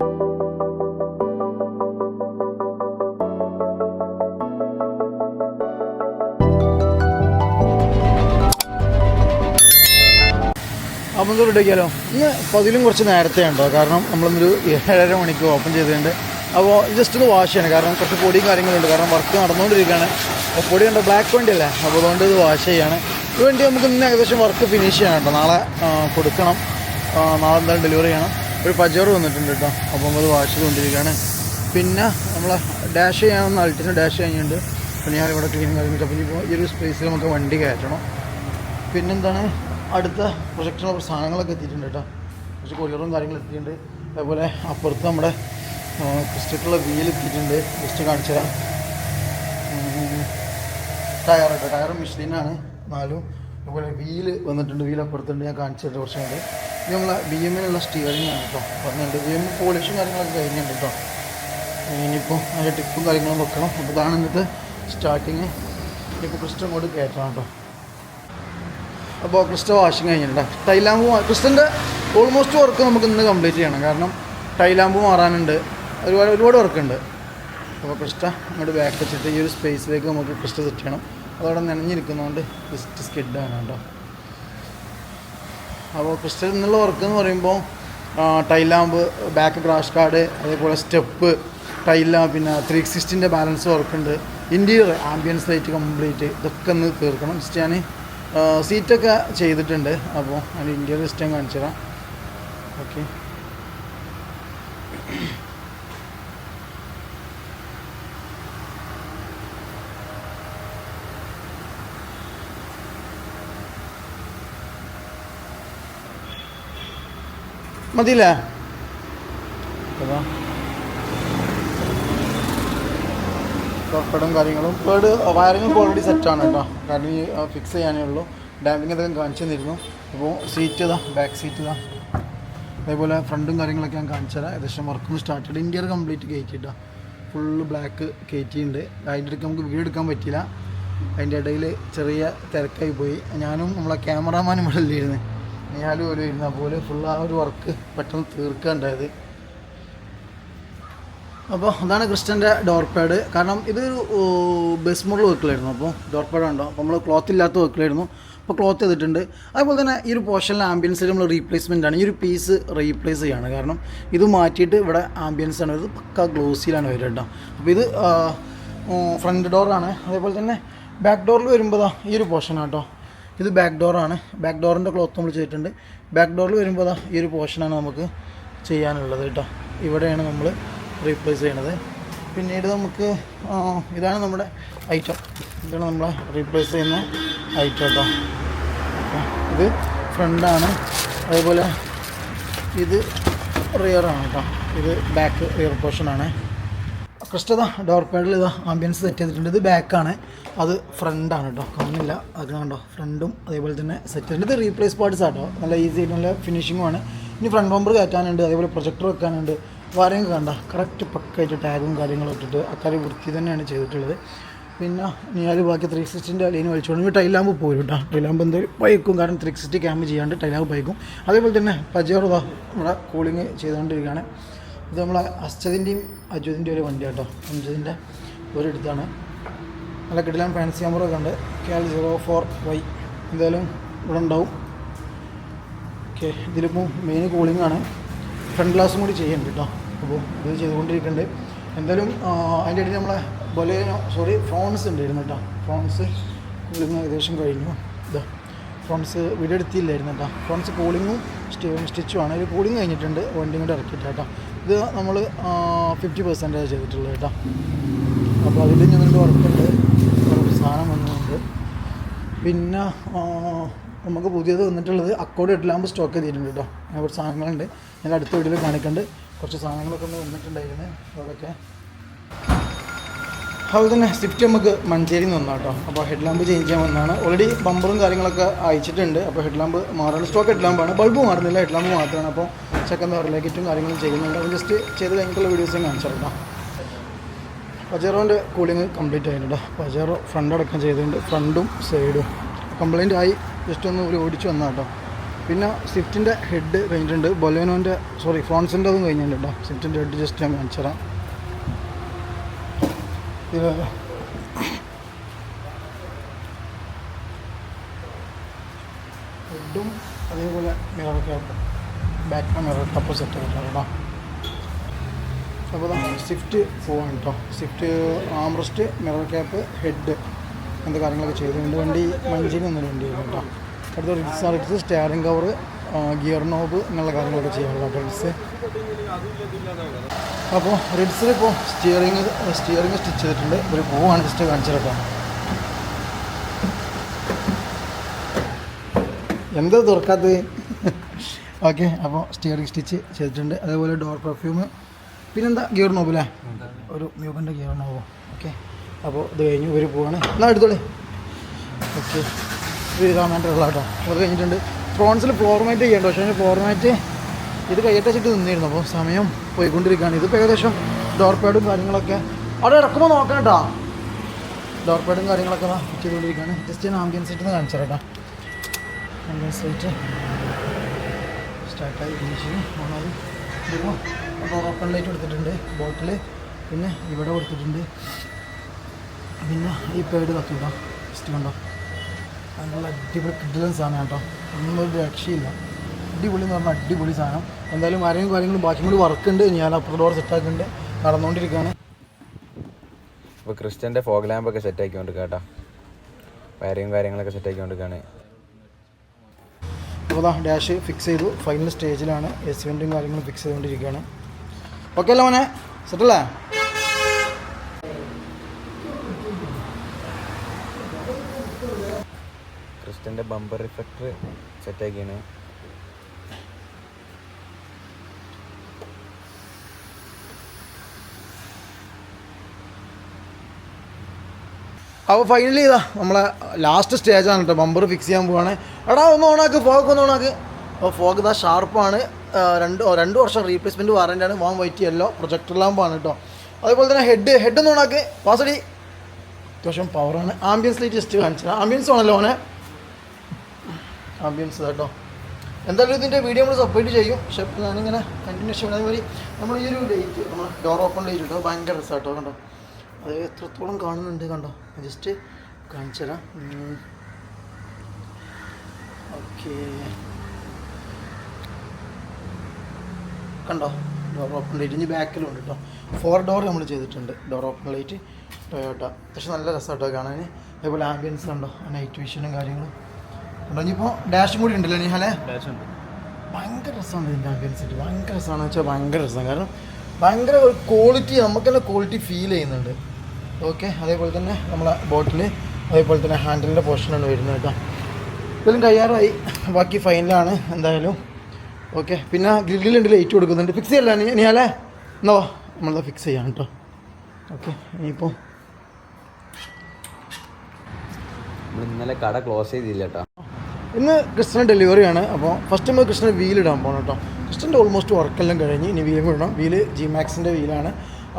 അപ്പം ഇത് റെഡിയാക്കിയാലോ ഇന്ന് പതിലും കുറച്ച് നേരത്തെ ഉണ്ടോ? കാരണം നമ്മളൊന്നൊരു ഏഴര മണിക്ക് ഓപ്പൺ ചെയ്തിട്ടുണ്ട്. അപ്പോൾ ജസ്റ്റ് ഒന്ന് വാഷ് ചെയ്യണം. കാരണം കുറച്ച് പൊടിയും കാര്യങ്ങളുണ്ട്. കാരണം വർക്ക് നടന്നുകൊണ്ടിരിക്കുകയാണ്. അപ്പോൾ പൊടി ഉണ്ട് ബ്ലാക്ക് വണ്ടി അല്ലേ അപ്പോൾ അതുകൊണ്ട് ഇത് വാഷ് ചെയ്യാണ്. ഈ വണ്ടി നമുക്ക് ഇന്ന് ഏകദേശം വർക്ക് ഫിനിഷ് ചെയ്യണം കേട്ടോ. നാളെ കൊടുക്കണം. നാളെ എന്തായാലും ഡെലിവറി ചെയ്യണം. ഒരു പജറ് വന്നിട്ടുണ്ട് കേട്ടോ അപ്പം അത് വാഷ് ചെയ്തുകൊണ്ടിരിക്കുകയാണ് പിന്നെ നമ്മൾ ഡാഷ് ചെയ്യാമെന്ന് അൾട്ടിന് ഡാഷ് കഴിഞ്ഞുണ്ട് അപ്പോൾ ഞാനിവിടെ ക്ലീൻ കഴിഞ്ഞിട്ട് അപ്പോൾ ഇപ്പോൾ ഈ ഒരു സ്പേസിൽ നമുക്ക് വണ്ടി കയറ്റണം. പിന്നെന്താണ്? അടുത്ത പ്രൊജക്റ്റിനുള്ള സാധനങ്ങളൊക്കെ എത്തിയിട്ടുണ്ട് കേട്ടോ കുറച്ച് കൊല്ലറും കാര്യങ്ങളും എത്തിയിട്ടുണ്ട്. അതേപോലെ അപ്പുറത്ത് നമ്മുടെ ക്രിസ്റ്ററ്റുള്ള വീൽ എത്തിയിട്ടുണ്ട്. ജസ്റ്റ് കാണിച്ചു തരാം. ടയർ കേട്ടോ ടയർ മിഷീനാണ് നാലും അതുപോലെ വീൽ വന്നിട്ടുണ്ട്. വീൽ അപ്പുറത്തുണ്ട്. ഞാൻ കാണിച്ചു തരാം കുറച്ച് കൂടെ നമ്മളെ ബി എമ്മിനുള്ള സ്റ്റിയറിംഗ് ആണ് കേട്ടോ പറഞ്ഞിട്ടുണ്ട്. ബി എം പോളിഷും കാര്യങ്ങളൊക്കെ കഴിഞ്ഞിട്ടുണ്ട് കേട്ടോ ഇനിയിപ്പോൾ അതിന്റെ ടിപ്പും കാര്യങ്ങളും വെക്കണം. അപ്പോൾ ഇതാണ് ഇന്നത്തെ സ്റ്റാർട്ടിങ് ഇനിയിപ്പോൾ ക്രിസ്റ്റം അങ്ങോട്ട് കയറ്റണം കേട്ടോ അപ്പോൾ ക്രിസ്റ്റ വാഷിങ് കഴിഞ്ഞിട്ടുണ്ട്. ടൈലാമ്പ് ക്രിസ്റ്റന്റെ ഓൾമോസ്റ്റ് വർക്ക് നമുക്ക് ഇന്ന് കംപ്ലീറ്റ് ചെയ്യണം. കാരണം ടൈലാമ്പ് മാറാനുണ്ട്. ഒരുപാട് ഒരുപാട് വർക്കുണ്ട് അപ്പോൾ ക്രിസ്റ്റ അങ്ങോട്ട് ബാക്ക് വെച്ചിട്ട് ഈ ഒരു സ്പേസിലേക്ക് നമുക്ക് ക്രിസ്റ്റ സെറ്റ് ചെയ്യണം. അതവിടെ നനഞ്ഞിരിക്കുന്നതുകൊണ്ട് ജസ്റ്റ് സ്കിഡാണ് കേട്ടോ അപ്പോൾ ക്രിസ്റ്റൽ എന്നുള്ള വർക്ക് എന്ന് പറയുമ്പോൾ tail lamp back crash guard അതേപോലെ സ്റ്റെപ്പ് ടൈല പിന്നെ ത്രീ സിക്സ്റ്റിന്റെ ബാലൻസ് വർക്കുണ്ട് ഇന്റീരിയർ ആംബിയൻസ് ലൈറ്റ് കംപ്ലീറ്റ് ഇതൊക്കെ ഒന്ന് തീർക്കണം. ജസ്റ്റ് ഞാൻ സീറ്റൊക്കെ ചെയ്തിട്ടുണ്ട്. അപ്പോൾ അതിന്റെ ഇന്റീരിയർ ജസ്റ്റ് ഞാൻ കാണിച്ചു തരാം ഓക്കെ മതിയില്ലേ. കടും കാര്യങ്ങളും പേട് വയറിംഗ് ഓൾറെഡി സെറ്റാണ് കേട്ടോ. കാരണം ഈ ഫിക്സ് ചെയ്യാനേ ഉള്ളൂ. ഡാമ്പിങ് അതൊക്കെ കാണിച്ചു തന്നിരുന്നു. അപ്പോൾ സീറ്റ് ഇതാ ബാക്ക് സീറ്റ് ഇതാ. അതേപോലെ ഫ്രണ്ടും കാര്യങ്ങളൊക്കെ ഞാൻ കാണിച്ചു തരാം. ഏകദേശം വർക്കൊന്ന് സ്റ്റാർട്ട് ചെയ്ത് ഇന്റീരിയർ കംപ്ലീറ്റ് കയറ്റിയിട്ടാ ഫുള്ള് ബ്ലാക്ക് കയറ്റിയിട്ടുണ്ട് അതിന്റെ ഇടയ്ക്ക് നമുക്ക് വീഡിയോ എടുക്കാൻ പറ്റിയില്ല. അതിന്റെ ഇടയിൽ ചെറിയ തിരക്കായി പോയി. ഞാനും നമ്മളെ ക്യാമറാമാനും ഇവിടെ ഇല്ലായിരുന്നു. ഞാനും ഒരു ഇരുന്ന പോലെ ഫുൾ ആ ഒരു വർക്ക് പെട്ടെന്ന് തീർക്കാണ്ടായത്. അപ്പോൾ അതാണ് ക്രിസ്റ്റന്റെ ഡോർ പാഡ് കാരണം ഇത് ബസ് മോഡൽ വെക്കിലായിരുന്നു അപ്പോൾ ഡോർ പാഡ് ഉണ്ടോ അപ്പോൾ നമ്മൾ ക്ലോത്ത് ഇല്ലാത്ത വെക്കിലായിരുന്നു അപ്പോൾ ക്ലോത്ത് ചെയ്തിട്ടുണ്ട്. അതുപോലെ തന്നെ ഈ ഒരു പോർഷനിലെ ആംബിയൻസിൽ നമ്മൾ റീപ്ലേസ്മെന്റ് ആണ്. ഈ ഒരു പീസ് റീപ്ലേസ് ചെയ്യാണ്. കാരണം ഇത് മാറ്റിയിട്ട് ഇവിടെ ആംബിയൻസ് ആണ്. ഇത് പക്ക ഗ്ലോസിലാണ് വരിക കേട്ടോ. അപ്പോൾ ഇത് ഫ്രണ്ട് ഡോറാണ് അതേപോലെ തന്നെ ബാക്ക് ഡോറിൽ വരുമ്പോൾ ഈ ഒരു പോർഷനാണ് കേട്ടോ. ഇത് ബാക്ക് ഡോറാണ് ബാക്ക് ഡോറിന്റെ ക്ലോത്ത് നമ്മൾ ചെയ്തിട്ടുണ്ട്. ബാക്ക് ഡോറിൽ വരുമ്പോൾ അതാ ഈ ഒരു പോർഷനാണ് നമുക്ക് ചെയ്യാനുള്ളത് കേട്ടോ. ഇവിടെയാണ് നമ്മൾ റീപ്ലേസ് ചെയ്യണത്. പിന്നീട് നമുക്ക് ഇതാണ് നമ്മുടെ ഐറ്റം ഇതാണ് നമ്മൾ റീപ്ലേസ് ചെയ്യുന്ന ഐറ്റം കേട്ടോ. ഇത് ഫ്രണ്ടാണ് അതുപോലെ ഇത് റിയറാണ് കേട്ടോ ഇത് ബാക്ക് റിയർ പോർഷനാണ് ക്രിസ്റ്റത ഡോർ പാഡിൽ ഇതാ ആംബിയൻസ് സെറ്റ് ചെയ്തിട്ടുണ്ട്. ഇത് ബാക്കാണ് അത് ഫ്രണ്ടാണ് കേട്ടോ കാണുന്നില്ല. അത് കണ്ടോ? ഫ്രണ്ടും അതേപോലെ തന്നെ സെറ്റ് ചെയ്തിട്ടുണ്ട്. ഇത് റീപ്ലേസ് പാർട്സ് ആട്ടോ. നല്ല ഈസി ആയിട്ട് നല്ല ഫിനിഷിങ്ങും ആണ്. ഇനി ഫ്രണ്ട് ബോംബർ കയറ്റാനുണ്ട്. അതേപോലെ പ്രൊജക്ടർ വെക്കാനുണ്ട്. വരയും കണ്ട? കറക്റ്റ് പക്കായിട്ട് ടാഗും കാര്യങ്ങളും ഇട്ടിട്ട് അക്കാര്യം വൃത്തി തന്നെയാണ് ചെയ്തിട്ടുള്ളത്. പിന്നെ ഞാൻ ബാക്കി ത്രീ സിക്സ്റ്റിന്റെ ലൈൻ ഈ ടൈലാമ്പ് പോരും കേട്ടോ ടൈലാമ്പ് എന്തായാലും ബൈക്കും കാരണം ത്രീ സിക്സ്റ്റി ക്യാമ്പ് ചെയ്യാണ്ട് ടൈലാമ്പ് ബൈക്കും അതേപോലെ തന്നെ പജേറോ നമ്മുടെ കൂളിങ് ചെയ്തുകൊണ്ടിരിക്കുകയാണ്. ഇത് നമ്മളെ അസ്ജദിന്റെയും അജുദിന്റെയും ഒരു വണ്ടി കേട്ടോ. അംജദിന്റെ ഒരിടത്താണ് നല്ല കിടിലാൻ ഫാൻസി നമ്പർ ഒക്കെ ഉണ്ട്. K L zero four Y എന്തായാലും ഇവിടെ ഉണ്ടാവും. ഓക്കെ ഇതിലിപ്പോൾ മെയിൻ കൂളിംഗ് ആണ്. ഫ്രണ്ട് ഗ്ലാസും കൂടി ചെയ്യുന്നുണ്ട് കേട്ടോ. അപ്പോൾ ഇത് ചെയ്തുകൊണ്ടിരിക്കുന്നുണ്ട് എന്തായാലും അതിന്റെ ഇടയിൽ നമ്മളെ ബൊലേനോ സോറി ഫ്രോൺസ് ഉണ്ടായിരുന്നു കേട്ടോ. ഫ്രോൺസ് കൂളിംഗ് ഏകദേശം കഴിഞ്ഞു. ഇതാ വീട് എടുത്തില്ലായിരുന്നു കേട്ടോ ഫോൺസ് കൂളിങ്ങും സ്റ്റിച്ചുമാണ് ഒരു കൂളിംഗ് കഴിഞ്ഞിട്ടുണ്ട്. വണ്ടിയും കൂടെ ഇറക്കിയിട്ട് കേട്ടോ. ഇത് നമ്മൾ ഫിഫ്റ്റി പെർസെന്റേജ് ചെയ്തിട്ടുള്ളത് കേട്ടോ. അപ്പോൾ അതിൽ ഞങ്ങൾക്ക് ഉറപ്പുണ്ട് സാധനം വന്നിട്ടുണ്ട്. പിന്നെ നമുക്ക് പുതിയത് വന്നിട്ടുള്ളത് അക്കോഡ് എട്ടിലാകുമ്പോൾ സ്റ്റോക്ക് ചെയ്തിട്ടുണ്ട് കേട്ടോ. ഞാൻ കുറച്ച് സാധനങ്ങളുണ്ട്. ഞാൻ അടുത്ത വീട്ടിൽ കാണിക്കുന്നുണ്ട് കുറച്ച് സാധനങ്ങളൊക്കെ ഒന്ന് വന്നിട്ടുണ്ടായിരുന്നു. അതൊക്കെ അതുപോലെ തന്നെ സ്വിഫ്റ്റ് നമുക്ക് മഞ്ചേരി നിന്ന് കേട്ടോ അപ്പോൾ ഹെഡ് ലാമ്പ് ചേഞ്ച് ചെയ്യാൻ വന്നതാണ്. ഓൾറെഡി ബമ്പറും കാര്യങ്ങളൊക്കെ അയച്ചിട്ടുണ്ട്. അപ്പോൾ ഹെഡ് ലാമ്പ് സ്റ്റോക്ക് ഹെഡ് ലാമ്പാണ് ബൾബ് മാറുന്നില്ല. ഹെഡ് ലാമ്പ് മാത്രമാണ്. അപ്പോൾ സെക്കൻഡ് റിലേക്കിറ്റും കാര്യങ്ങളും ചെയ്യുന്നുണ്ട്. അത് ജസ്റ്റ് ചെയ്ത് കഴിഞ്ഞിട്ടുള്ള വീഡിയോസ് ഞാൻ കാണിച്ചു കേട്ടോ പജേറോന്റെ കൂളിങ് കംപ്ലീറ്റ് ആയിട്ടുണ്ട് പജേറോ ഫ്രണ്ട് അടക്കം ചെയ്തിട്ടുണ്ട്. ഫ്രണ്ടും സൈഡും കംപ്ലൈന്റ് ആയി. ജസ്റ്റ് ഒന്ന് ഒരു ഓടിച്ച് വന്നാൽ കേട്ടോ പിന്നെ സ്വിഫ്റ്റിന്റെ ഹെഡ് കഴിഞ്ഞിട്ടുണ്ട് ബൊലേനോന്റെ സോറി ഫ്രോൺസിന്റെ അതും കഴിഞ്ഞിട്ടുണ്ട് കേട്ടോ സ്വിഫ്റ്റിന്റെ ഹെഡ് ജസ്റ്റ് ഞാൻ കാണിച്ചു തരാം. ഹെഡും അതേപോലെ മിറർ ആയിട്ട് ബാക്ക് മിറർ ടപ്പ് സെറ്റ് ചെയ്തിട്ടുണ്ട് കേട്ടോ. അപ്പോൾ സ്വിഫ്റ്റ് പോവാണ് കേട്ടോ. Swift armrest mirror cap head അങ്ങനത്തെ കാര്യങ്ങളൊക്കെ ചെയ്തിട്ടുണ്ട് വണ്ടി മഞ്ചിനൊന്നും വേണ്ടി കേട്ടോ. അടുത്ത റിഡ്സ് റിക്സ് സ്റ്റിയറിംഗ് കവർ ഗിയർ നോബ് എന്നുള്ള കാര്യങ്ങളൊക്കെ ചെയ്യാനുള്ള റിഡ്സ് അപ്പോൾ റിഡ്സിൽ ഇപ്പോൾ സ്റ്റിയറിങ് സ്റ്റിയറിംഗ് സ്റ്റിച്ച് ചെയ്തിട്ടുണ്ട്. ഒരു പോവാണ് ജസ്റ്റ് കാണിച്ചിട്ട് എന്താ തുറക്കാത്തത്? ഓക്കെ അപ്പോൾ സ്റ്റിയറിങ് സ്റ്റിച്ച് ചെയ്തിട്ടുണ്ട്. അതേപോലെ ഡോർ പെർഫ്യൂം പിന്നെന്താ ഗിയർ നോബ് അല്ലേ ഒരു മ്യൂബിന്റെ ഗിയർ നോബ് ഓക്കെ അപ്പോൾ ഇത് കഴിഞ്ഞു ഇവർ പോവാണ്. എന്നാൽ എടുത്തോളേ. ഓക്കെ ശ്രീരാമേന്റെ ഉള്ള കേട്ടോ. അത് കഴിഞ്ഞിട്ടുണ്ട്. ഫ്രോൺസിൽ ഫോർമാറ്റ് ചെയ്യണ്ട. പക്ഷേ ഫോർമാറ്റ് ഇത് കയ്യട്ടച്ചിട്ട് നിന്നിരുന്നു. അപ്പോൾ സമയം പോയിക്കൊണ്ടിരിക്കുകയാണ്. ഇതിപ്പോൾ ഏകദേശം ഡോർ പാഡും കാര്യങ്ങളൊക്കെ അവിടെ ഇറക്കുമ്പോൾ നോക്കാം കേട്ടോ. ഡോർ പാഡും കാര്യങ്ങളൊക്കെ ചെയ്തുകൊണ്ടിരിക്കുകയാണ്. ജസ്റ്റ് ഞാൻ ആംബിയൻസ് ഇട്ട് കാണിച്ചു കേട്ടോ. സീറ്റ് സ്റ്റാർട്ടായി ഡോർ ഓപ്പൺ ലൈറ്റ് കൊടുത്തിട്ടുണ്ട് ബോട്ടിൽ പിന്നെ ഇവിടെ കൊടുത്തിട്ടുണ്ട്. പിന്നെ ഈ പേഡ് കത്തിട്ടോ ജസ്റ്റ് കണ്ടോ? അതിനുള്ള അടിപൊളി കിട്ടുന്ന സാധനം കേട്ടോ. ഒന്നും രക്ഷയില്ല. അടിപൊളി എന്ന് പറഞ്ഞാൽ അടിപൊളി സാധനം. എന്തായാലും ആരെയും കാര്യങ്ങളും ബാക്കി കൂടി വർക്ക് ഉണ്ട് ഞാൻ അപ്പുറം ഡോർ സെറ്റാക്കുന്നുണ്ട് നടന്നുകൊണ്ടിരിക്കുകയാണ് ഇപ്പോൾ ക്രിസ്റ്റന്റെ ഫോഗ് ലാമ്പൊക്കെ സെറ്റ് ആക്കിക്കൊണ്ട് കേട്ടോ വയറിയും കാര്യങ്ങളൊക്കെ സെറ്റ് അപ്പോൾ അതാ ഡാഷ് ഫിക്സ് ചെയ്തു. ഫൈനൽ സ്റ്റേജിലാണ് എസ് വെന്റും കാര്യങ്ങളും ഫിക്സ് ചെയ്തുകൊണ്ടിരിക്കുകയാണ് ഓക്കെ അല്ലേ മോനെ? സെറ്റല്ലേ ക്രിസ്റ്റന്റെ ബമ്പർ റിഫക്ടർ സെറ്റ് ആക്കിയാണ് അപ്പോൾ ഫൈനലി ഇതാ നമ്മളെ ലാസ്റ്റ് സ്റ്റേജ് ആണ് കേട്ടോ ബമ്പർ ഫിക്സ് ചെയ്യാൻ പോവാണ്. എടാ ഒന്ന് ഓണാക്ക് ഫോഗ് ഒന്ന് ഓണാക്ക് അപ്പോൾ ഫോഗ് ഇതാ ഷാർപ്പാണ് രണ്ട് രണ്ട് വർഷം റീപ്ലേസ്മെന്റ് വാറന്റാണ് വാൻ വൈറ്റ് യെല്ലോ പ്രൊജക്ടർ ലാമ്പാണ് കേട്ടോ അതുപോലെ തന്നെ ഹെഡ് ഹെഡ് ഒന്ന് ഓണാക്ക് പാസടി അത്യാവശ്യം പവറാണ് ആംബിയൻസ് ലൈറ്റ് ജസ്റ്റ് കാണിച്ചത് ആംബിയൻസ് ആണല്ലോ ഓനെ ആംബിയൻസ് കേട്ടോ എന്തായാലും ഇതിന്റെ വീഡിയോ നമ്മൾ സപ്പോർട്ട് ചെയ്യും. പക്ഷേ ഞാനിങ്ങനെ കണ്ടിന്യൂഷൻ അതേമാതിരി നമ്മൾ ഈ ഒരു ഡേറ്റ് നമ്മൾ ഡോർ ഓപ്പൺ ലൈറ്റ് കേട്ടോ ഭയങ്കര രസമാട്ടോ കണ്ടോ? അത് എത്രത്തോളം കാണുന്നുണ്ട് കണ്ടോ? ജസ്റ്റ് കാണിച്ചു തരാം. ഓക്കെ കണ്ടോ? ഡോർ ഓപ്പൺ ലൈറ്റ് ഇനി ബാക്കിലും ഉണ്ട് കേട്ടോ ഫോർ ഡോർ നമ്മൾ ചെയ്തിട്ടുണ്ട്. ഡോർ ഓപ്പൺ ലൈറ്റ് ടൊയോട്ട പക്ഷെ നല്ല രസമാട്ടോ കാണാൻ അതേപോലെ ആംബിയൻസ് കണ്ടോ? നൈറ്റ് വിഷനും കാര്യങ്ങളും. ഇനിയിപ്പോൾ ഡാഷും കൂടി ഉണ്ടല്ലോ നിഹാലേ? ഭയങ്കര രസമാണ് ഇതിന്റെ ഇട്ട് ഭയങ്കര രസമാണെന്ന് വെച്ചാൽ ഭയങ്കര രസമാണ് കാരണം ഭയങ്കര ക്വാളിറ്റി നമുക്ക് തന്നെ ക്വാളിറ്റി ഫീൽ ചെയ്യുന്നുണ്ട്. ഓക്കെ അതേപോലെ തന്നെ നമ്മളെ ബോട്ടിൽ അതേപോലെ തന്നെ ഹാൻഡിലിന്റെ പോർഷനാണ് വരുന്നത് കേട്ടോ. ഇതിലും കയ്യാറായി ബാക്കി ഫൈനലാണ് എന്തായാലും. ഓക്കെ പിന്നെ ഗ്രില്ലിലുണ്ട് ലൈറ്റ് കൊടുക്കുന്നുണ്ട്. ഫിക്സ് ചെയ്യല്ല നീ നീയാലേ എന്നോ നമ്മളത് ഫിക്സ് ചെയ്യാം കേട്ടോ. ഓക്കെ ഇനിയിപ്പോൾ ഇന്നലെ കട ക്ലോസ് ചെയ്തില്ല കേട്ടോ. ഇന്ന് കൃഷ്ണൻ ഡെലിവറിയാണ് അപ്പോൾ ഫസ്റ്റ് നമ്മൾ കൃഷ്ണൻ വീലിടാൻ പോകണം കേട്ടോ. കൃഷ്ണന്റെ ഓൾമോസ്റ്റ് വർക്കെല്ലാം കഴിഞ്ഞ് ഇനി വീലും ഇടണം. വീൽ ജി മാക്സിന്റെ വീലാണ്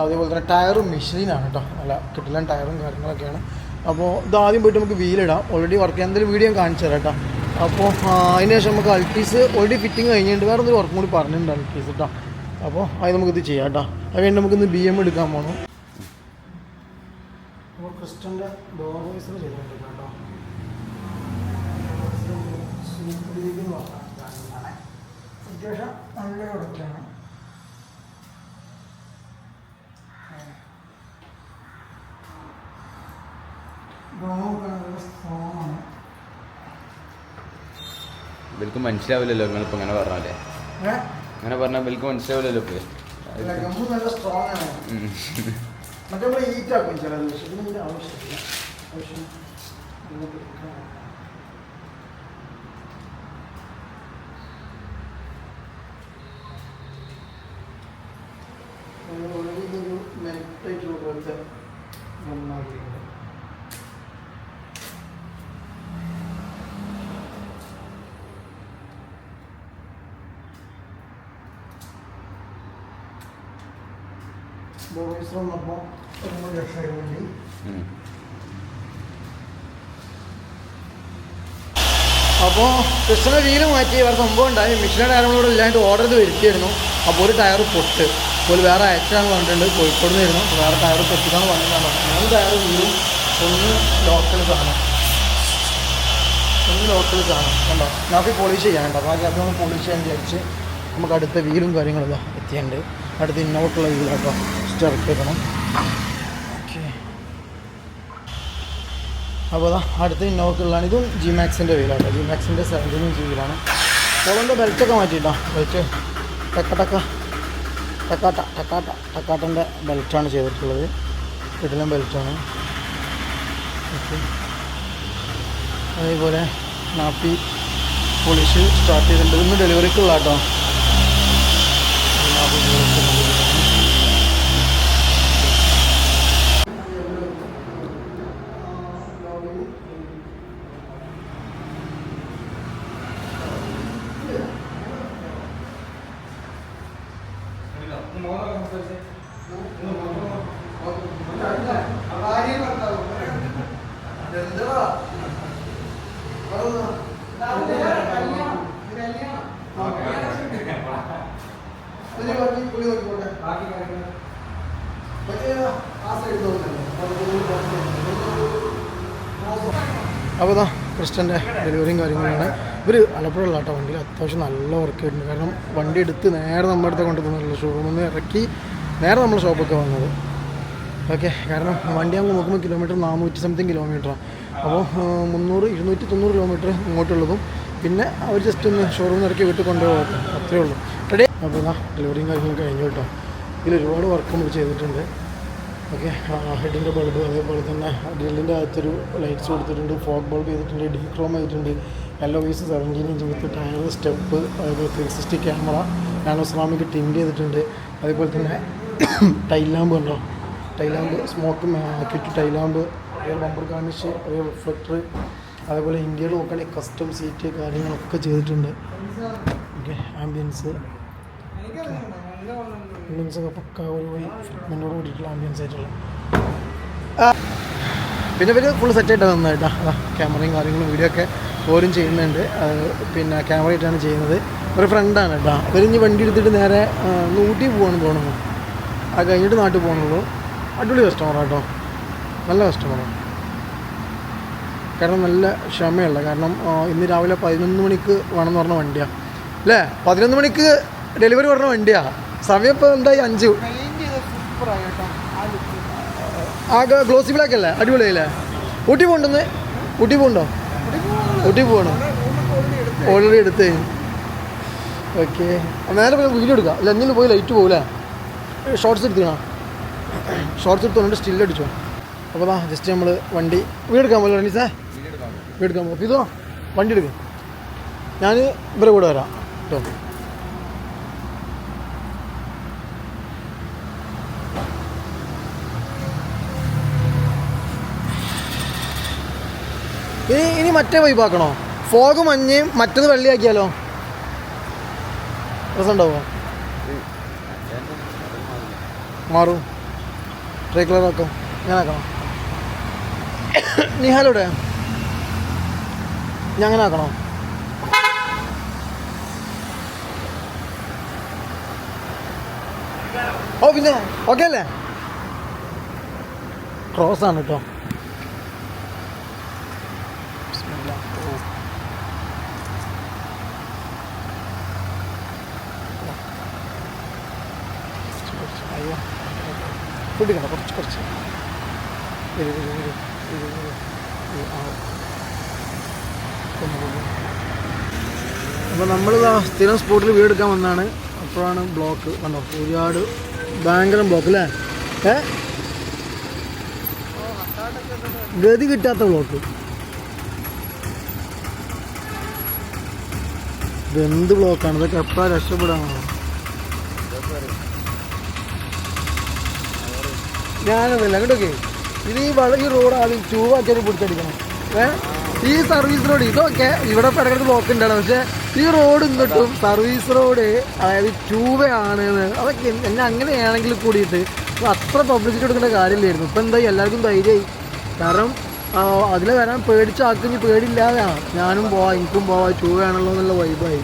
അതേപോലെ തന്നെ ടയറും മെഷീനാണ് കേട്ടോ. അല്ല കിട്ടില്ല ടയറും കാര്യങ്ങളൊക്കെയാണ്. അപ്പോൾ ഇത് ആദ്യം പോയിട്ട് നമുക്ക് വീലിടാം ഓൾറെഡി വർക്ക് ചെയ്യാൻ എന്തെങ്കിലും വീഡിയോ കാണിച്ചു തരാം കേട്ടോ. അപ്പോൾ അതിനുശേഷം നമുക്ക് അൾട്ടീസ് ഓൾറെഡി ഫിറ്റിംഗ് കഴിഞ്ഞിട്ടുണ്ട്. വേറെ എന്തൊരു വർക്കും കൂടി പറഞ്ഞിട്ടുണ്ട് അൾട്ടീസ് കേട്ടോ. അപ്പോൾ അത് നമുക്കിത് ചെയ്യാം കേട്ടോ. അത് കഴിഞ്ഞ് നമുക്കിന്ന് ബി എം എടുക്കാൻ പോകണം അപ്പോൾ ക്രിസ്റ്റന്റെ ഡോർ വോയിസ് ചെയ്തിട്ടുണ്ട് കേട്ടോ അത്യാവശ്യം നല്ല പ്രൊഡക്റ്റാണ് ഇവർക്ക് മനസ്സിലാവില്ലല്ലോ നിങ്ങളിപ്പോൾ ഇങ്ങനെ പറഞ്ഞാലേ. അങ്ങനെ പറഞ്ഞാൽ ഇവർക്ക് മനസ്സിലാവില്ലല്ലോ ഇപ്പോൾ നല്ല സ്ട്രോങ് ആണ്. മറ്റേ ഇതിന്റെ ആവശ്യമില്ല. ആവശ്യം നമുക്ക് എടുക്കാം. നമ്മൾ already ഇതൊരു പോലത്തെ. ബോയ്സ് വന്നപ്പോൾ ഒന്നും. അപ്പോൾ കൃഷ്ണ വീൽ മാറ്റി വേറെ സംഭവം ഉണ്ടായി മിഷനറി ടയറുകളോട് ഇല്ലാണ്ട് ഓർഡർ ചെയ്ത് വരുത്തിയായിരുന്നു അപ്പോൾ ഒരു ടയർ പൊട്ട് അപ്പോൾ വേറെ അയച്ചാണ് പറഞ്ഞിട്ടുണ്ട്. കോഴിക്കോട് നിന്ന് വരുന്നു. വേറെ ടയർ പൊട്ടിക്കാന്ന് പറഞ്ഞിട്ടാണ് മൂന്ന് ടയർ വീടും ഒന്ന് ലോക്കൽ സാധനം ഒന്ന് ലോക്കൽ സാധനം കണ്ടോ? നമുക്ക് പോളിഷ് ചെയ്യാനുണ്ട്. അപ്പോൾ ബാക്കി അതൊന്ന് പോളിഷ് ചെയ്യാൻ വിചാരിച്ച് നമുക്ക് അടുത്ത വീലും കാര്യങ്ങളും എത്തിയുണ്ട് അടുത്ത ഇന്നോട്ടുള്ള വീലാട്ടോ സ്റ്റെറക്കണം ഓക്കെ അപ്പോൾ അതാ അടുത്ത ഇന്നോക്കുള്ളതാണ് ഇതും ജി മാക്സിന്റെ വീലാട്ടോ ജി മാക്സിന്റെ സെവന്റീൻ ജി വീലാണ് പോളന്റെ ബെൽറ്റൊക്കെ മാറ്റിയിട്ടോ. ബെൽറ്റ് ടക്ക ടക്ക. ടക്കാട്ട ടക്കാട്ട ടക്കാട്ടന്റെ ബെൽറ്റാണ് ചെയ്തിട്ടുള്ളത്. ഇതിലും ബെൽറ്റാണ്. അതേപോലെ നാപ്പി പോളിഷ് സ്റ്റാർട്ട് ചെയ്തിട്ടുണ്ട്. ഇന്ന് ഡെലിവറിക്കുള്ള കേട്ടോ അപ്പോൾ ഇതാ ക്രിസ്റ്റന്റെ ഡെലിവറിയും കാര്യങ്ങളാണ്. ഇവർ ആലപ്പുഴയുള്ള ആട്ടോ വണ്ടിയിൽ അത്യാവശ്യം നല്ല വർക്ക് ആയിട്ടുണ്ട് കാരണം വണ്ടി എടുത്ത് നേരെ നമ്മുടെ അടുത്ത് കൊണ്ടുപോകുന്നില്ല ഷോറൂമിൽ നിന്ന് ഇറക്കി നേരെ നമ്മൾ ഷോപ്പൊക്കെ വന്നത്. ഓക്കെ കാരണം വണ്ടി അങ്ങ് നോക്കുമ്പോൾ കിലോമീറ്റർ നാനൂറ്റി സംതിങ് കിലോമീറ്ററാണ് അപ്പോൾ മുന്നൂറ് ഇരുന്നൂറ്റി തൊണ്ണൂറ് കിലോമീറ്റർ ഇങ്ങോട്ടുള്ളതും. പിന്നെ അവർ ജസ്റ്റ് ഒന്ന് ഷോറൂമിൽ ഇറക്കി വീട്ടിൽ കൊണ്ടുപോകും അത്രേ ഉള്ളൂ. റെഡി അപ്പോൾ ഡെലിവറിയും കാര്യങ്ങളൊക്കെ കഴിഞ്ഞു കേട്ടോ. ഇതിൽ ഒരുപാട് വർക്കും ചെയ്തിട്ടുണ്ട്. ഓക്കെ ഹെഡിന്റെ ബൾബ് അതേപോലെ തന്നെ ഡ്രില്ലിന്റെ അകത്തൊരു ലൈറ്റ്സ് കൊടുത്തിട്ടുണ്ട് ഫോഗ് ബൾബ് ചെയ്തിട്ടുണ്ട് ഡി ക്രോം ചെയ്തിട്ടുണ്ട് alloy wheels seventeen inch with tyre step അതേപോലെ three sixty camera nano ceramic tint ചെയ്തിട്ടുണ്ട്. അതേപോലെ തന്നെ ടൈൽ ലാമ്പ് ഉണ്ടോ? Tail lamp smoke kit tail lamp അതേപോലെ ബമ്പർ കാണിച്ച് അതേ റിഫ്ലക്ടർ അതേപോലെ ഇന്ത്യയിൽ നോക്കുകയാണെങ്കിൽ കസ്റ്റം സീറ്റ് കാര്യങ്ങളൊക്കെ ചെയ്തിട്ടുണ്ട്. ഓക്കെ ആംബിയൻസ് ആംബിയൻസ് ഒക്കെ പക്ക ഒരു ഫിറ്റ്മെന്റോട് കൂടിയിട്ടുള്ള ആംബിയൻസ് ആയിട്ടുള്ള. പിന്നെ ഇവർ ഫുൾ സെറ്റ് ആയിട്ട് നന്നായിട്ടാ ക്യാമറയും കാര്യങ്ങളും വീഡിയോ ഒക്കെ ഓരും ചെയ്യുന്നുണ്ട്. പിന്നെ ക്യാമറ ആയിട്ടാണ് ചെയ്യുന്നത്. ഒരു ഫ്രണ്ടാണ് കേട്ടോ. ഇവരിഞ്ഞ് വണ്ടി എടുത്തിട്ട് നേരെ നൂട്ടി പോവാണെന്ന് തോന്നുന്നു. അത് കഴിഞ്ഞിട്ട് നാട്ടിൽ പോകണുള്ളൂ അടിപൊളി കസ്റ്റമറാണ് കേട്ടോ. നല്ല കസ്റ്റമറാണ് കാരണം നല്ല ക്ഷമയുള്ള കാരണം ഇന്ന് രാവിലെ പതിനൊന്ന് മണിക്ക് വേണമെന്ന് പറഞ്ഞ വണ്ടിയാണ് അല്ലേ? പതിനൊന്ന് മണിക്ക് ഡെലിവറി പറഞ്ഞ വണ്ടിയാണ് സമയം ഇപ്പോൾ എന്തായി? അഞ്ച്. ആകെ ഗ്ലോസി ബ്ലാക്ക് അല്ലേ? അടിപൊളിയല്ലേ? ഊട്ടി പോകണ്ടെന്ന് ഊട്ടി പോകണ്ടോ ഊട്ടി പോണോ. ഓൾറെഡി എടുത്ത്. ഓക്കെ നേരെ പോയി വീഡിയോ എടുക്കാം. അല്ല എന്തെങ്കിലും പോയി ലൈറ്റ് പോകില്ലേ ഷോർട്സ് എടുത്തിക്കണോ ഷോർട്സ് എടുത്തോണ്ട് സ്റ്റിൽ അടിച്ചോ? അപ്പോൾ ദാ ജസ്റ്റ് നമ്മൾ വണ്ടി വീടെടുക്കാൻ പോലെ റണീസേ? വീടെടുക്കാൻ പോകും ഇതോ വണ്ടി എടുക്കും. ഞാൻ ഇവരെ കൂടെ വരാം. കേട്ടോ ഇനി ഇനി മറ്റേ വൈബാക്കണോ ഫോഗ് മഞ്ഞയും മറ്റത് വെള്ളിയാക്കിയാലോ? രസമുണ്ടാവോ? മാറും. ട്രൈ കളർ ആക്കും. ഞാൻ ആക്കണം. നിഹാലോടെ ഞാൻ അങ്ങനെ ആക്കണോ? ഓ പിന്നെ ഓക്കെ അല്ലേ? ക്രോസ് ആണ് കേട്ടോ ബിസ്മില്ലാ. ഓ. കുറച്ച് കുറച്ച്. അയ്യോ പിടിക്കണ്ട കുറച്ച് കുറച്ച് വരൂ, വരൂ, വരൂ. വരൂ, വരൂ. വരൂ, ആ. ഒന്ന് പോകൂ. അപ്പോൾ നമ്മൾ സ്ഥിരം സ്പോട്ടിൽ വീടെടുക്കാൻ വന്നാണ്. അപ്പോഴാണ് ബ്ലോക്ക് കണ്ടോ ഒരുപാട് ഭയങ്കര ബ്ലോക്ക് അല്ലേ? ഏ? ഗതി കിട്ടാത്ത ബ്ലോക്ക്. ഇതെന്ത് ബ്ലോക്കാണ്? ഇതൊക്കെ എപ്പോഴാണ് രക്ഷപ്പെടാനാണോ ഞാനൊന്നുമില്ല. അങ്ങോട്ടൊക്കെ. ഇത് ഈ വള ഈ റോഡ് ആദ്യം ചൂവാക്കി പിടിച്ചടിക്കണം. ഏ? ഈ സർവീസ് റോഡ് ഇതൊക്കെ ഇവിടെ ഇടക്കിടക്ക് ബ്ലോക്ക് ഉണ്ടാണ് പക്ഷേ ഈ റോഡ് ഇങ്ങോട്ടും സർവീസ് റോഡ് അതായത് ട്യൂബ് ആണ് അതൊക്കെ എന്നെ അങ്ങനെയാണെങ്കിൽ കൂടിയിട്ട് അത്ര പബ്ലിസിറ്റി കൊടുക്കേണ്ട കാര്യമില്ലായിരുന്നു. ഇപ്പം എന്തായി? എല്ലാവർക്കും ധൈര്യമായി. കാരണം അതിൽ വരാൻ പേടിച്ചാക്കി പേടിയില്ലാതെയാണ് ഞാനും പോവാം എനിക്കും പോവാം. ടൂ ആണല്ലോ എന്നുള്ള വൈബായി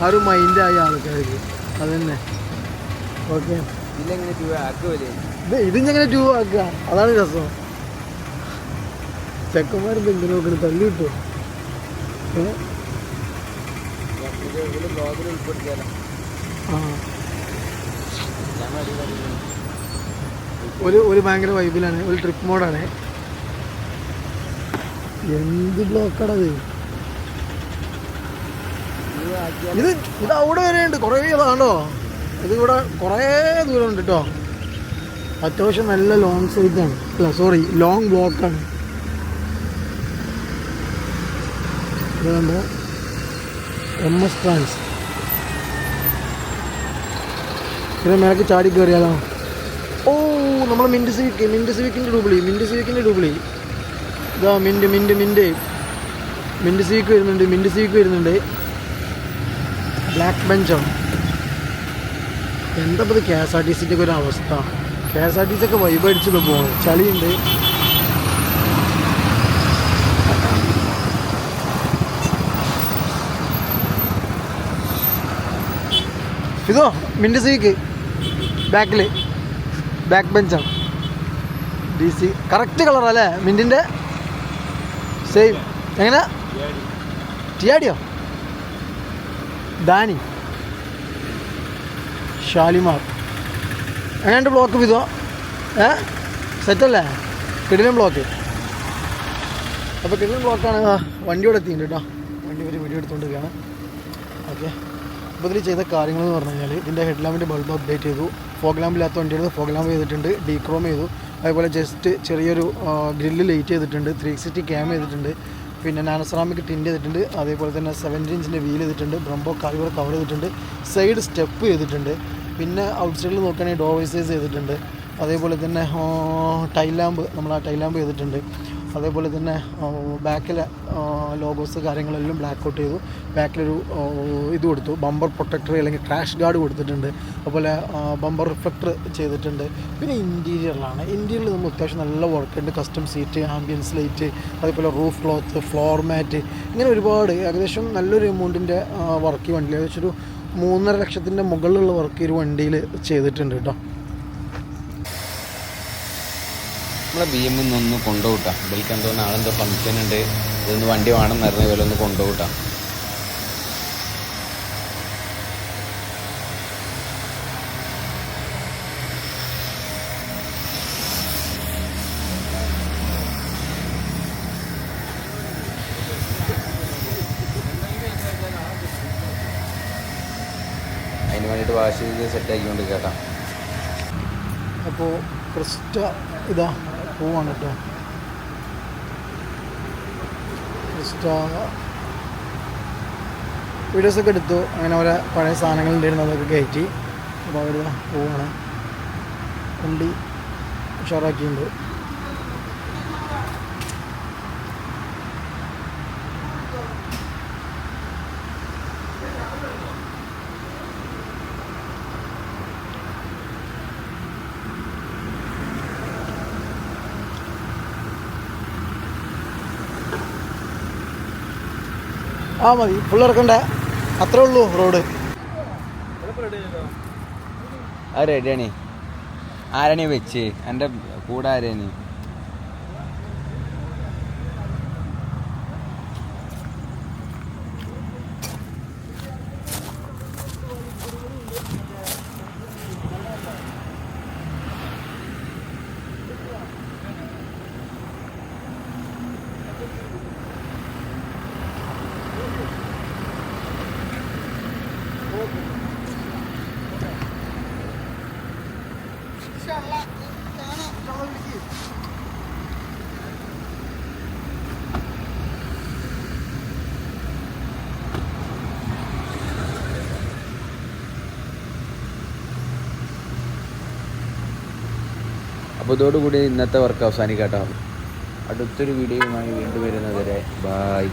ആ ഒരു മൈൻഡായി ആൾക്കാർക്ക്. അത് തന്നെ ഓക്കെ ഇത് ഇതിങ്ങനെ ടൂ ആക്കുക? അതാണ് രസം. ചെക്കന്മാരെന്ത് ഇങ്ങനെ നോക്കണം ആ. ഒരു ഒരു ഭയങ്കര വൈബിലാണ് ഒരു ട്രിപ്പ് മോഡാണ് എന്ത് ബ്ലോക്കാണത് ഇത് ഇത് അവിടെ വരെയുണ്ട് കുറേ ഇതാണോ? ഇത് ഇവിടെ കുറേ ദൂരം ഉണ്ട് കേട്ടോ അത്യാവശ്യം നല്ല ലോങ് സൈറ്റാണ് അല്ല സോറി ലോങ് ബ്ലോക്കാണ് ഇത് നമ്മുടെ എം എസ് ട്രാൻസ് ഇത് മേലേക്ക് ചാടി കയറിയാലോ ഓ നമ്മൾ മിന്റ് സിവിക്ക് മിന്റ് സിവിക്കിന്റെ ഡൂബിളി മിന്റ് സിവിക്കിന്റെ ഡൂബിളി. ഇതാ mint mint mint mint Civic വരുന്നുണ്ട് മിന്റ് സിവിക്ക് വരുന്നുണ്ട്. ബ്ലാക്ക് ബെഞ്ചോ എന്താ ഇത് കെ എസ് ആർ ടി സിന്റെ ഒക്കെ ഒരു അവസ്ഥ? K S R T C ഒക്കെ വൈബ് അടിച്ചിട്ട് പോകണം ചളിയുണ്ട്. ഇതോ മിന്റെ സീക്ക്. ബാക്കിൽ back bench. D C correct അല്ലേ? മിന്റിന്റെ സെയിം എങ്ങനെ? ടിയാടിയോ ദാനി ഷാലിമാർ എങ്ങനെയുണ്ട് ബ്ലോക്ക് വിധോ ഏ? സെറ്റല്ലേ കിടിലും ബ്ലോക്ക് അപ്പോൾ കിടിലും ബ്ലോക്കാണ് വണ്ടിയോടെ എത്തിയിട്ടുണ്ട് കേട്ടോ. വണ്ടി ഒരു വീഡിയോ എടുത്തുകൊണ്ടിരിക്കുകയാണ് ഓക്കെ ഇതിൽ ചെയ്ത കാര്യങ്ങൾ എന്ന് പറഞ്ഞു കഴിഞ്ഞാൽ ഇതിന്റെ ഹെഡ് ലാമ്പിന്റെ ബൾബ് അപ്ഡേറ്റ് ചെയ്തു. ഫോഗ് ലാമ്പില്ലാത്ത വണ്ടിയാണ് ഫോഗ് ലാമ്പ് ചെയ്തിട്ടുണ്ട്. ഡീക്രോം ചെയ്തു. അതുപോലെ ജസ്റ്റ് ചെറിയൊരു ഗ്രില്ല് ലൈറ്റ് ചെയ്തിട്ടുണ്ട്. ത്രീ സിക്സ്റ്റി ക്യാം ചെയ്തിട്ടുണ്ട്. പിന്നെ നാനോസറാമിക് ടിന്റ് ചെയ്തിട്ടുണ്ട്. അതേപോലെ തന്നെ സെവന്റി ഇഞ്ചിന്റെ വീൽ ചെയ്തിട്ടുണ്ട്. ബ്രംബോ കാലുകൾ കവർ ചെയ്തിട്ടുണ്ട്. സൈഡ് സ്റ്റെപ്പ് ചെയ്തിട്ടുണ്ട്. പിന്നെ ഔട്ട് സൈഡിൽ നോക്കുകയാണെങ്കിൽ ഡോർ വൈസേഴ്സ് ചെയ്തിട്ടുണ്ട്. അതേപോലെ തന്നെ ടൈൽ ലാമ്പ് നമ്മൾ ആ ടൈൽ ലാമ്പ് ചെയ്തിട്ടുണ്ട്. അതേപോലെ തന്നെ ബാക്കിലെ ലോഗോസ് കാര്യങ്ങളെല്ലാം ബ്ലാക്ക് ഔട്ട് ചെയ്തു. ബാക്കിലൊരു ഇത് കൊടുത്തു. ബമ്പർ പ്രൊട്ടക്ടർ അല്ലെങ്കിൽ ക്രാഷ് ഗാർഡ് കൊടുത്തിട്ടുണ്ട്. അതുപോലെ ബമ്പർ റിഫ്ലക്ടർ ചെയ്തിട്ടുണ്ട്. പിന്നെ ഇന്റീരിയറിലാണ് ഇന്റീരിയറിൽ നമ്മൾ അത്യാവശ്യം നല്ല വർക്ക് ഉണ്ട്. കസ്റ്റം സീറ്റ് ആംബിയൻസ് ലൈറ്റ് അതേപോലെ റൂഫ് ക്ലോത്ത് ഫ്ലോർ മാറ്റ് ഇങ്ങനെ ഒരുപാട് ഏകദേശം നല്ലൊരു എമൗണ്ടിന്റെ വർക്ക് വണ്ടിയിൽ. ഏകദേശം ഒരു മൂന്നര ലക്ഷത്തിന്റെ മുകളിലുള്ള വർക്ക് ഒരു വണ്ടിയിൽ ചെയ്തിട്ടുണ്ട് കേട്ടോ നമ്മളെ എം ഒന്ന് കൊണ്ടുപോട്ടാം ഇതിലേക്ക് എന്തോ നാളെന്തോ ഫംഗ്ഷൻ ഉണ്ട് ഇതൊന്ന് വണ്ടി വേണം നിറഞ്ഞ ഒന്ന് കൊണ്ടുപോട്ടാം അതിന് വേണ്ടിയിട്ട് വാഷ് ചെയ്ത് സെറ്റ് കേട്ടാം കേട്ടാ. അപ്പോൾ ക്രിസ്റ്റ ഇതാ. പോവാണ് കേട്ടോ വീഡിയോസൊക്കെ എടുത്തു. അങ്ങനെ ഓരോ പഴയ സാധനങ്ങൾ ഉണ്ടായിരുന്നു അതൊക്കെ കയറ്റി. അപ്പോൾ അവർ പോവാണ്. വണ്ടി ഉഷാറാക്കിയിട്ടുണ്ട്. ആ മതി. ഫുൾ അത്രേ ഉള്ളൂ റോഡ്. ആ റെഡിയാണ് ആരാണീ വെച്ച്? എന്റെ കൂടെ ആരാണ്? അപ്പോൾ ഇതോടുകൂടി ഇന്നത്തെ വർക്ക് അവസാനിക്കാട്ടോ. അടുത്തൊരു വീഡിയോയുമായി വീണ്ടും വരുന്നതുവരെ ബായ്